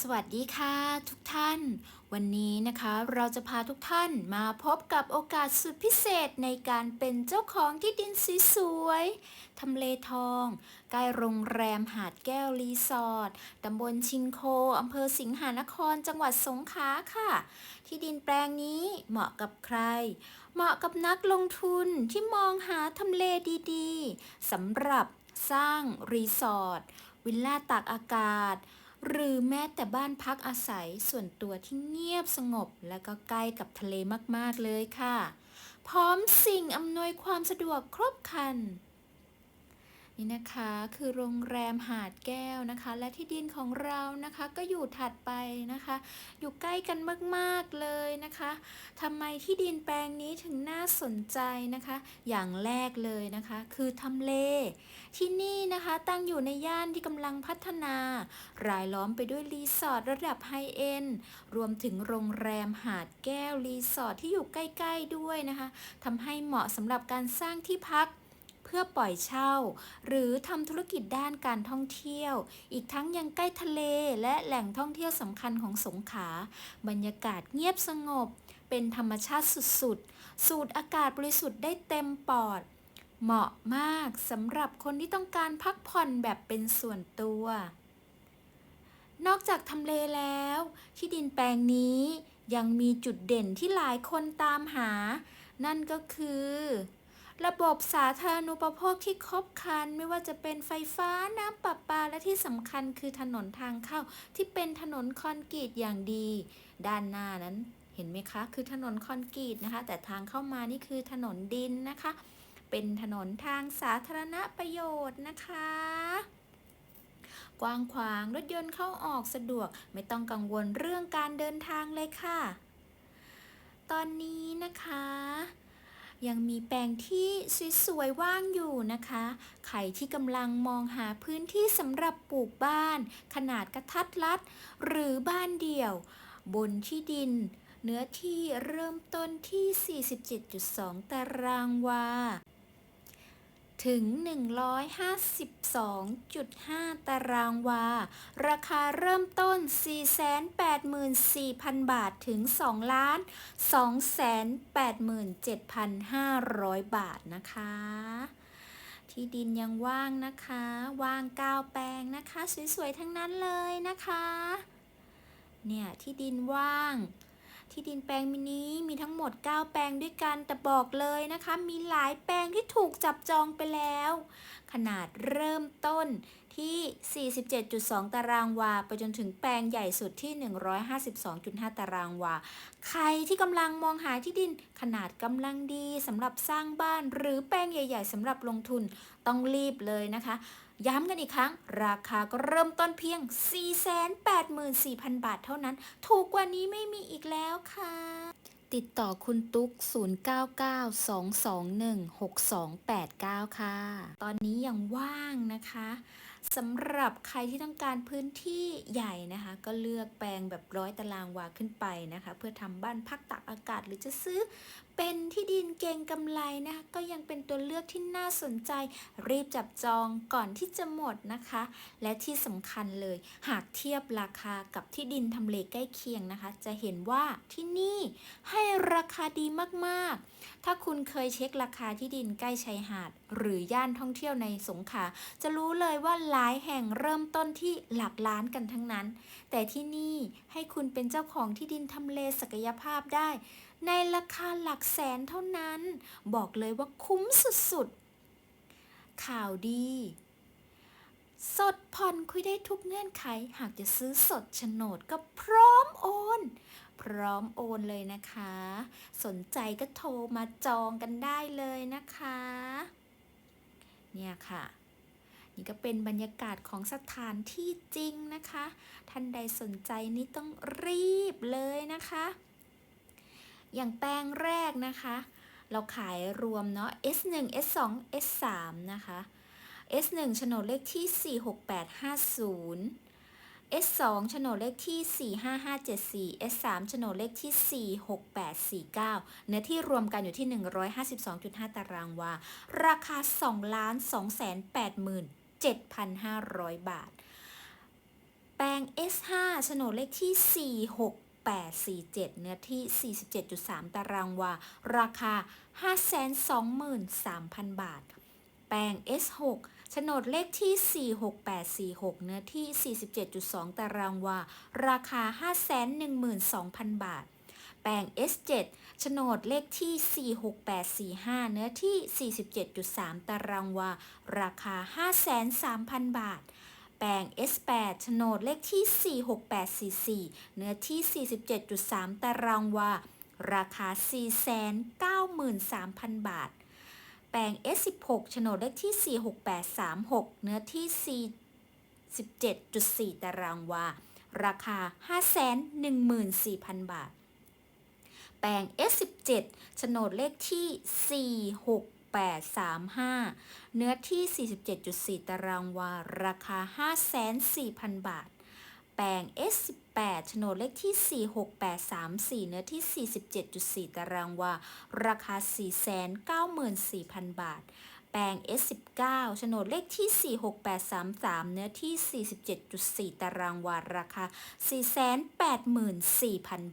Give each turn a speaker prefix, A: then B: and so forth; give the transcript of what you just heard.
A: สวัสดีค่ะทุกท่าน วันนี้นะคะเราจะพาทุกท่านมาพบกับโอกาสสุดพิเศษในการเป็นเจ้าของที่ดินสวยๆทำเลทอง ใกล้โรงแรมหาดแก้วรีสอร์ทตำบลชิงโคอำเภอสิงหานคร จังหวัดสงขลาค่ะ ที่ดินแปลงนี้เหมาะกับใคร เหมาะกับนักลงทุนที่มองหาทำเลดีๆสำหรับสร้างรีสอร์ทวิลล่าตากอากาศ หรือแม้แต่บ้านพักอาศัยส่วนตัวที่เงียบสงบ และก็ใกล้กับทะเลมากๆเลยค่ะ พร้อมสิ่งอำนวยความสะดวกครบครัน นี่นะคะคือโรงแรมหาดแก้วนะคะ และที่ดินของเรานะคะก็อยู่ถัดไปนะคะ อยู่ใกล้กันมากๆเลยนะคะทำไมที่ดินแปลงนี้ถึงน่าสนใจนะคะ อย่างแรกเลยนะคะ คือทำเล ที่นี่นะคะตั้งอยู่ในย่านที่กำลังพัฒนา รายล้อมไปด้วยรีสอร์ทระดับไฮเอ็นด์รวมถึงโรงแรมหาดแก้วรีสอร์ทที่อยู่ใกล้ ๆด้วยนะคะทำให้เหมาะสำหรับการสร้างที่พัก เพื่อปล่อยเช่า หรือทำธุรกิจด้านการท่องเที่ยว อีกทั้งยังใกล้ทะเลและแหล่งท่องเที่ยวสำคัญของสงขลาบรรยากาศเงียบสงบ เป็นธรรมชาติสุดๆ สูดอากาศบริสุทธิ์ได้เต็มปอด เหมาะมากสำหรับคนที่ต้องการพักผ่อนแบบเป็นส่วนตัว นอกจากทำเลแล้ว ที่ดินแปลงนี้ยังมีจุดเด่นที่หลายคนตามหา นั่นก็คือ ระบบสาธารณูปโภคที่ครบครัน ไม่ว่าจะเป็นไฟฟ้าน้ำประปาและที่สำคัญคือถนนทางเข้า ที่เป็นถนนคอนกรีตอย่างดี ด้านหน้านั้นเห็นไหมคะ คือถนนคอนกรีตนะคะ แต่ทางเข้ามานี่คือถนนดินนะคะ เป็นถนนทางสาธารณประโยชน์นะคะกว้างขวางรถยนต์เข้าออกสะดวก ไม่ต้องกังวลเรื่องการเดินทางเลยค่ะ ตอนนี้นะคะ ยังมีแปลงที่สวยๆว่างอยู่นะคะ ใครที่กำลังมองหาพื้นที่สำหรับปลูกบ้าน ขนาดกระทัดรัด หรือบ้านเดี่ยว บนที่ดิน เนื้อที่เริ่มต้นที่ 47.2 ตารางวา ถึง 152.5 ตารางวา ราคาเริ่มต้น 484,000 บาทถึง 2 ล้าน 287,500 บาทนะคะ ที่ดินยังว่างนะคะ ว่าง9แปลงนะคะ สวย ๆ ทั้งนั้นเลยนะคะ เนี่ย ที่ดินว่าง ที่ดินแปลงมินี้มีทั้งหมด 9 แปลงด้วยกัน แต่บอกเลยนะคะ มีหลายแปลงที่ถูกจับจองไปแล้ว ขนาดเริ่มต้น ที่ 47.2 ตารางวา ไปจนถึงแปลงใหญ่สุดที่ 152.5 ตารางวา ใครที่กำลังมองหาที่ดินขนาดกำลังดีสำหรับสร้างบ้าน หรือแปลงใหญ่ ๆสำหรับลงทุนต้องรีบเลยนะคะ ย้ำกันอีกครั้ง ราคาก็เริ่มต้นเพียง 484,000 บาทเท่านั้น ถูกกว่านี้ไม่มีอีกแล้วค่ะติดต่อคุณตุ๊ก 0992216289 ค่ะ ตอนนี้ยังว่างนะคะ สำหรับใครที่ต้องการพื้นที่ใหญ่นะคะ ก็เลือกแปลงแบบร้อยตารางวาขึ้นไปนะคะ เพื่อทำบ้านพักตากอากาศหรือจะซื้อเป็นที่ดินเก่งกำไรนะคะ ก็ยังเป็นตัวเลือกที่น่าสนใจ รีบจับจองก่อนที่จะหมดนะคะ และที่สำคัญเลย หากเทียบราคากับที่ดินทำเลใกล้เคียงนะคะ จะเห็นว่าที่นี่ให้ราคาดีมากๆ ถ้าคุณเคยเช็คราคาที่ดินใกล้ชายหาด หรือย่านท่องเที่ยวในสงขลาจะรู้เลยว่าหลายแห่งเริ่มต้นที่หลักล้านกันทั้งนั้น แต่ที่นี่ให้คุณเป็นเจ้าของที่ดินทำเลศักยภาพได้ ในราคาหลักแสนเท่านั้น บอกเลยว่าคุ้มสุดๆ ข่าวดีสดผ่อนคุยได้ทุกเงื่อนไข หากจะซื้อสดโฉนดก็พร้อมโอน พร้อมโอนเลยนะคะ สนใจก็โทรมาจองกันได้เลยนะคะ เนี่ยค่ะ นี่ก็เป็นบรรยากาศของสถานที่จริงนะคะ ท่านใดสนใจนี่ต้องรีบเลยนะคะ อย่างแปลงแรกนะคะ เราขายรวมเนาะ S1 S2 S3 นะคะ S1 โฉนดเลขที่ 46850 S2 โฉนดเลขที่ 45574 S3 โฉนดเลขที่ 46849 เนื้อที่รวมกันอยู่ที่ 152.5 ตารางวา ราคา 2 ล้าน 2 8 7,500 บาท แปลง S5 โฉนดเลขที่ 46847 เนื้อที่ 47.3 ตารางวา ราคา 523,000 บาท แปลง S6 โฉนดเลขที่ 46846 เนื้อที่ 47.2 ตารางวา ราคา 512,000 บาท แปลง S7 โฉนดเลขที่ 46845 เนื้อที่ 47.3 ตารางวา ราคา 503,000 บาทแปลง S8 โฉนดเลขที่ 46844 เนื้อที่ 47.3 ตารางวา ราคา 493,000 บาท ปลง S16 โฉนดเลขที่ 46836 เนื้อที่47.4 ตารางวา ราคา 514,000 บาท แปลง S17 โฉนดเลขที่ 46835 เนื้อที่ 47.4 ตารางวา ราคา504,000 บาท แปลง S18 โฉนดเลขที่ 46834 เนื้อที่ 47.4 ตารางวา ราคา 494,000 บาท แปลง S19 โฉนดเลขที่ 46833 เนื้อที่ 47.4 ตารางวา ราคา 484,000 บาท